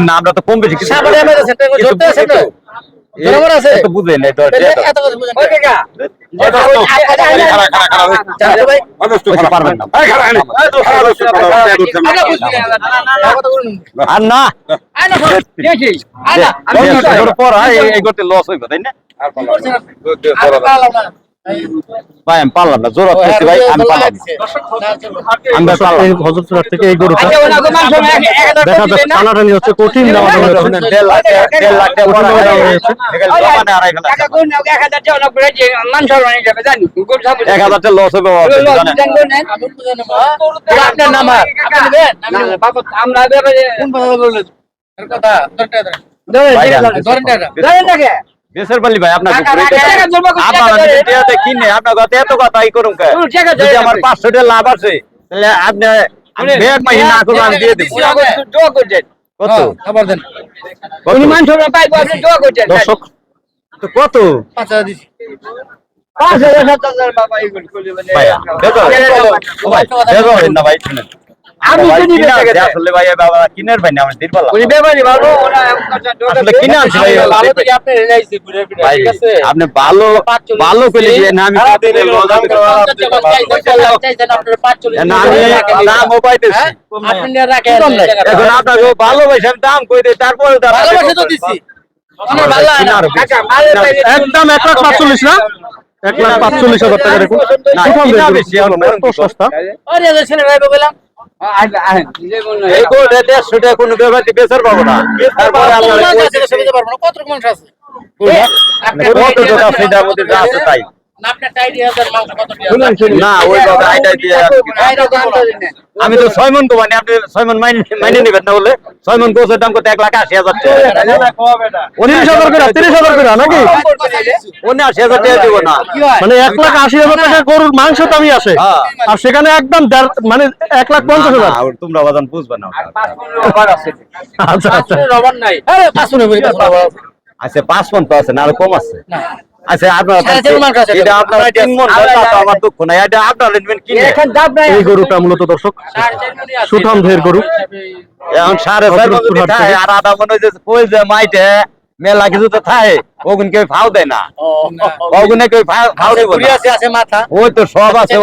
বুঝতেন না আমরা তো কম বেশি কিছু সামনে আমাদের সেটা কিছু আছে তো। তো? বরাবর আছে? এ তো বুঝেন এটা এত কথা বুঝেন না। এটা তো- খারা, খারা, খারা, ওই। জানতে ভাই অদস্ত ওই খারা। পারবেন না। এই খারা, এই, খারা, অদস্ত খারা, ওই উঠছে না। আর কথা আর না এই- এই করতে লস হইব তাই না ভাই আমি পারলাম না জোর করছি ভাই আমি পারলাম না। দিছে। না, চলো। আমি ভাই পারলাম হজরতপুর থেকে এই গরুটা আচ্ছা, দেখা যাচ্ছে? টানাটানি হচ্ছে কঠিন হয়েছে। দেড় লাখ টাকা- দেড় লাখ হয়ে। এক হাজার টাকা লস হবে হ্যাঁ? আপনার নাম আর। বালি ভাই আপনার আপনারা কিনে আপনার কথা এত কথা ই করুন যদি আমার পাঁচশো টাকা লাভ আছে তাহলে আপনি কত। ভাই আমি কিনা। আসলে ভাই বাবা কিনের ভাই না আসলে কিনে ভাই ভালো থেকে আপনি রেলাইছে ঘুরে ফিরে, ভাই ঠিক আছে? আপনি ভালো ভালো না আমি না আমি পাইতেছি। হ্যাঁ? আপনি রাখেন, এখন আপনাকে ভালোবাসে দাম কই দিই তারপরে ভালোবাসা তো দিছি। একদম এক লাখ পাঁচচল্লিশ না? এক লাখ পাঁচচল্লিশ হাজার টাকা দেখুন সস্তা। কোনো ব্যাপার বেচার পাবো না? তারপরে না, কত রকম আছে? কত টাকা হাজার সেটার আছে তাই। না, ওই। আমি তো ছয় মন কোমানি আপনি ছয় মন মাইনে নেবেন না বলে। ছয় মন গোছের দাম কত? এক লাখ আশি হাজার টাকা। তিরিশ হাজার করে তিরিশ হাজার করে নাকি? উনি আশি হাজার টাকা দিব না। মানে এক লাখ আশি হাজার টাকা গরুর মাংস দামই আসে। হ্যাঁ। আর সেখানে একদম মানে এক লাখ পঞ্চাশ হাজার। তোমরা বাজান বুঝবে না আচ্ছা আচ্ছা। আচ্ছা পাঁচ মন তো আছে না আরও কম আছে। না। আচ্ছা। এটা আপনার হয়, আমার দুঃখ নাই এটা আপনার নেবেন কিনে এই গরুটা মূলত দর্শক সাড়ে চার সুঠাম ধের গরু। এখন সাড়ে আর আধা মন ওই কই যে মাইটে মেলা কিছু তো থাকে ওগুন কেউ ফাও দেয় না ওগুনে কেউ ফাও- দেবো না আছে, মাথা। ওই তো সব আছে।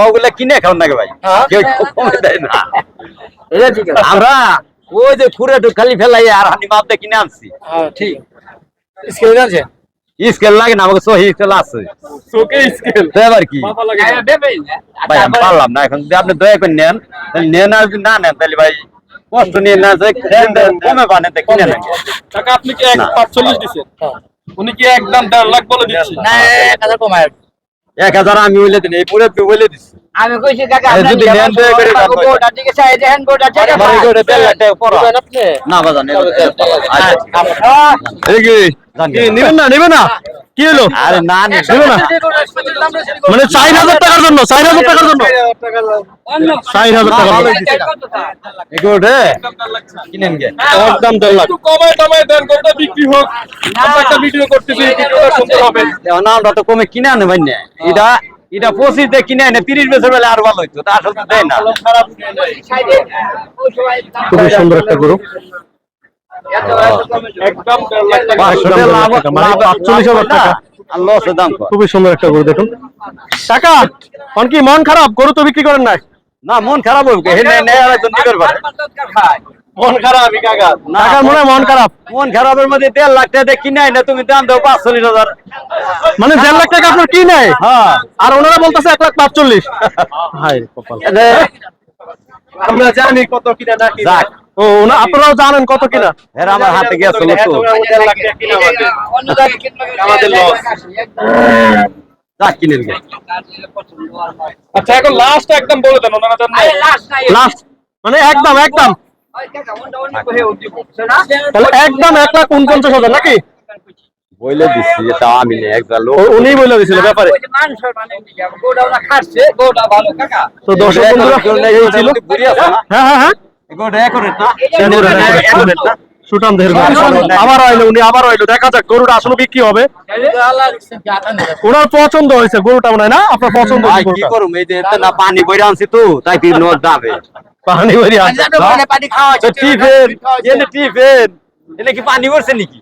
ওগুলা কিনে খাও নাকি ভাই হ্যাঁ। কেউ কমে দেয় না আমরা ওই যে টু খালি ফেলাই আর হানি মাপতে কিনে আনছি হ্যাঁ, ঠিক। স্কেল আছে? স্কেল লাগে না আমাকে সহি স্কেল আছে। তো এবার কি? ভাই আমি পারলাম না এখন যদি আপনি দয়া করে নেন তাহলে নেন আর যদি না নেন তাহলে ভাই কষ্ট নিয়ে না যে কমে পানে কিনে নেন। টাকা আপনি কি এক না। পাঁচচল্লিশ দিচ্ছেন হ্যাঁ। উনি কি একদম দেড় লাখ বলে দিচ্ছেন না, এক হাজার কমায়। এক হাজার আমি বলে দিন এই পুরো বলে দিচ্ছি আমি কইছি কাকা এই যদি নেন তো এবারে দাম হয়। বোর্ড আছে কি সাইডে হ্যান্ড বোর্ড আছে? আমার করে লাখ টাকা পড়া। আপনি? না বাজান লাখ। আচ্ছা। হ্যাঁ, এই কি? নিবেন না নিবে না? কি হলো? আরে না না। না? মানে চার হাজার টাকার জন্য চার হাজার টাকার জন্য। চার হাজার রে কিনেন গে। একদম দেড় লাখ। একটু কমায় টমায় দেন বিক্রি হোক। আমরা একটা ভিডিও করতেছি ভিডিওটা সুন্দর হবে না আমরা তো কমে কিনে আনে ভাই না। এটা এটা পঁচিশ দিয়ে কিনে আনে তিরিশ বছর বেলা আরও ভালো হইতো তা আসলে তো দেয় না। খুবই সুন্দর একটা গরু। মানে? খুবই সুন্দর একটা গরু দেখুন। টাকা কি মন খারাপ? গরু তো বিক্রি করেন না মন খারাপ হবে নে নে মন খারাপ কাকা না মনে হয় মন খারাপ। মন খারাপের মধ্যে দেড় লাখ টাকা দিয়ে কিনে আনে তুমি দাম দাও পাঁচচল্লিশ হাজার। মানে দেড় লাখ টাকা আপনার কি নেয় হ্যাঁ। আর ওনারা বলতেছে এক লাখ পাঁচচল্লিশ। হাই কপাল। আমরা জানি কত কিনা না কিনা। ও ওনা আপনারাও জানেন কত কিনা? এরা আমার হাতে গেছিল তো দেড় লাখ টাকা কিনা আমাদের। আমাদের লস কিনে আচ্ছা এখন লাস্ট একদম বলে দেন ওনারা দেন লাস্ট মানে একদম একদম। তাহলে একদম এক লাখ উনপঞ্চাশ হাজার নাকি? বইলে দিচ্ছি এটা আমি নেই লোক। ও- উনিই দিছিল ব্যাপারে। তো দর্শক বন্ধুরা এই ছিল। ঘুরি আছে না। হ্যাঁ হ্যাঁ হ্যাঁ। আবার আইলো উনি আবার আইলো। দেখা যাক গরুটা আসলে বিক্রি হবে। ওনার পছন্দ হয়েছে গরুটা মনে হয় না? আপনার পছন্দ পানি বইরা আনছি তো তাই নোট যাবে পানি ভরি পানি আছে পানি- পানি খাওয়া তো হচ্ছে। টিফিন এনে টিফিন। এনে কি পানি করছে নাকি?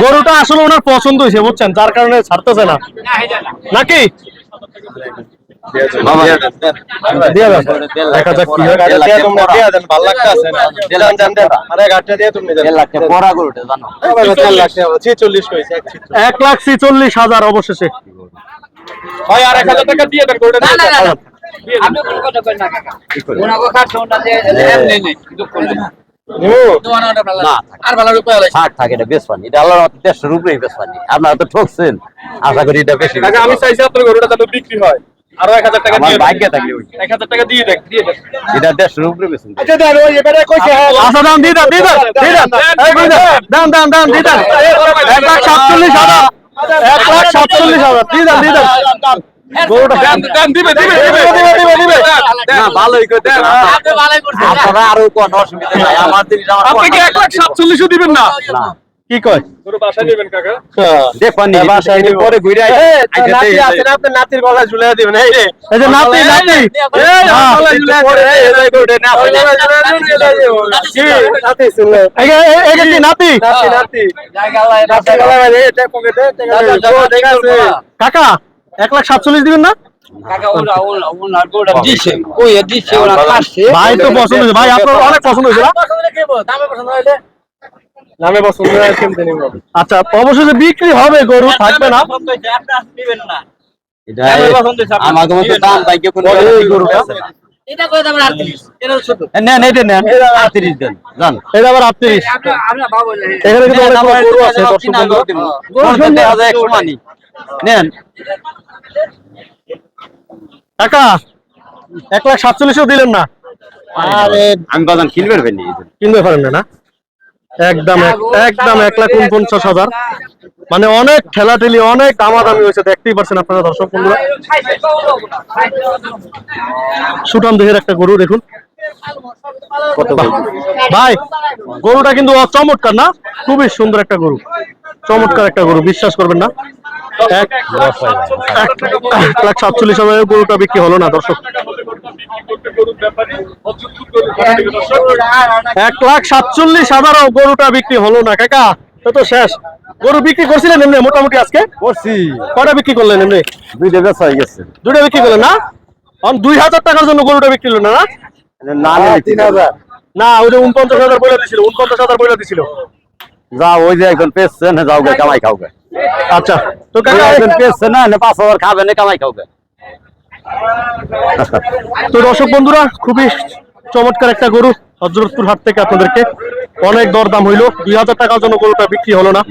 গরুটা আসলে ওনার পছন্দ হয়েছে বুঝছেন? যার কারণে ছাড়তেছে না। নাকি? এক লাখ ছিচল্লিশ হাজার অবশেষে। ভাই আর এক হাজার টাকা দিয়ে দেন গরুটা না, না, না। আপনি কোনো কথা করেন না, কাকা। ওনাকে যে- এমনি নেই, দুঃখ ওটা না, আপনারা তো ঠকছেন আশা করি এটা বেশি আমি চাইছি আপনার গরুটা যাতে বিক্রি হয় আরও এক হাজার টাকা দিয়ে। ভাগ্যে থাকলে এক হাজার টাকা দিয়ে দিয়ে দেন এটা দেড়শোর উপরে বেশি আচ্ছা দাম দিয়ে দেন দিয়ে দেন দিয়ে দেন দিয়ে দেন দাম দাম দাম দিয়ে দেন এক লাখ সাতচল্লিশ হাজার এক লাখ সাতচল্লিশ হাজার। দিয়ে দেন দিয়ে দেন। আপনারা আরও কোনো অসুবিধা নাই। আমার আপনি কি এক লাখ সাতচল্লিশও দিবেন না? না। কি কয়? বাসায় নেবেন কাকা? দেখবানি বাসায় নিবো। পরে ঘুরে আইছে আপনার নাতির ঝুলে দিবেন এই রে এই যে নাতি নাতি। এই হ্যাঁ, ঝুলে পরে এই যে গরুটা না হয়। নাতি শুনলে। এই এই- এই কি নাতি? নাতি, নাতি। জায়গা আল্লাহ এটা কাকা এক লাখ সাতচল্লিশ দিবেন না। ভাই তো পছন্দ হয়েছে। ভাই আপনার অনেক পছন্দ হয়েছে না? পছন্দ হইলে? আচ্ছা অবশেষে বিক্রি হবে গরু থাকবে না? এটা আমাকে মতো দাম ভাগ্য কোনো এই গরুটা? এটা করে দাম? আটত্রিশ। এটা ছোট। নেন এটা নেন। আটত্রিশ দেন। জান। এটা আবার আটত্রিশ। আপনি- আপনার ভাব এখানে কিন্তু অনেক গরু আছে দর্শক কিনা গরু দিব। গরু তো দেয়া যায় একশো মানি। নেন। কাকা এক লাখ সাতচল্লিশও দিলেন না। আমি বাজান কিনবে পারবেন নি কিনতে পারেন না না? একদম এক- একদম এক লাখ উনপঞ্চাশ হাজার। মানে অনেক ঠেলাঠেলি অনেক দামাদামি হয়েছে দেখতেই পাচ্ছেন আপনারা দর্শক বন্ধুরা। সুটাম দেহের একটা গরু দেখুন। ভাই গরুটা কিন্তু চমৎকার না? খুবই সুন্দর একটা গরু। চমৎকার একটা গরু বিশ্বাস করবেন না। এক লাখ সাতচল্লিশ হাজারের গরুটা বিক্রি হলো না দর্শক। এক লাখ সাতচল্লিশ হাজারও গরুটা বিক্রি হলো না কাকা। তো তো শেষ। গরু বিক্রি করছিলেন এমনি মোটামুটি আজকে? করছি। কয়টা বিক্রি করলেন এমনি? দুইটা বেচা হয়ে গেছে। দুইটা বিক্রি করলেন না? অন দুই হাজার টাকার জন্য গরুটা বিক্রি হলো না না? না তিন হাজার। না ওই যে উনপঞ্চাশ হাজার বলে দিছিল উনপঞ্চাশ হাজার বলে দিছিল। যা ওই যে একজন পেয়েছে না যাও গে কামাই খাও আচ্ছা তো কাকা একজন পেয়েছে না না পাঁচ হাজার খাবে না কামাই খাও গে। তো দর্শক বন্ধুরা, খুবই চমৎকার একটা গরু হজরতপুর হাট থেকে আপনাদেরকে। অনেক দরদাম হইল। দুই হাজার টাকার জন্য গরুটা বিক্রি হলো না।